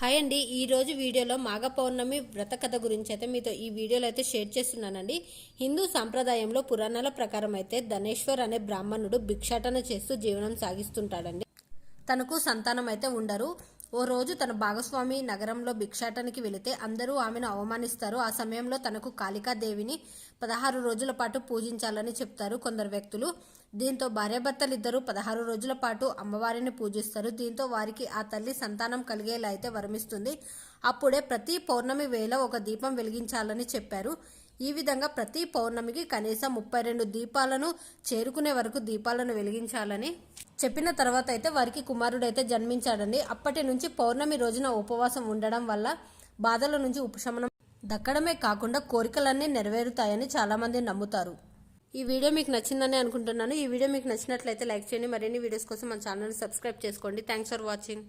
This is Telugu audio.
హాయ్ అండి ఈ రోజు వీడియోలో మాఘ పౌర్ణమి వ్రత కథ గురించి అయితే మీతో ఈ వీడియోలో అయితే షేర్ చేస్తున్నానండి. హిందూ సాంప్రదాయంలో పురాణాల ప్రకారం అయితే ధనేశ్వర్ అనే బ్రాహ్మణుడు భిక్షాటన చేస్తూ జీవనం సాగిస్తుంటాడండి. తనకు సంతానం అయితే ఉండరు. ఓ రోజు తన భాగస్వామి నగరంలో భిక్షాటనికి వెళితే అందరూ ఆమెను అవమానిస్తారు. ఆ సమయంలో తనకు కాళికాదేవిని పదహారు రోజుల పాటు పూజించాలని చెప్తారు కొందరు వ్యక్తులు. దీంతో భార్యాభర్తలిద్దరూ పదహారు రోజుల పాటు అమ్మవారిని పూజిస్తారు. దీంతో వారికి ఆ తల్లి సంతానం కలిగేలా అయితే వరమిస్తుంది. అప్పుడే ప్రతి పౌర్ణమి వేళ ఒక దీపం వెలిగించాలని చెప్పారు. ఈ విధంగా ప్రతి పౌర్ణమికి కనీసం ముప్పై రెండు దీపాలను చేరుకునే వరకు దీపాలను వెలిగించాలని చెప్పిన తర్వాత అయితే వారికి కుమారుడైతే జన్మించాడండి. అప్పటి నుంచి పౌర్ణమి రోజున ఉపవాసం ఉండడం వల్ల బాధల నుంచి ఉపశమనం దక్కడమే కాకుండా కోరికలన్నీ నెరవేరుతాయని చాలామంది నమ్ముతారు. ఈ వీడియో మీకు నచ్చిందని అనుకుంటున్నాను. ఈ వీడియో మీకు నచ్చినట్లయితే లైక్ చేయండి. మరిన్ని వీడియోస్ కోసం మన ఛానల్ని సబ్స్క్రైబ్ చేసుకోండి. Thanks for watching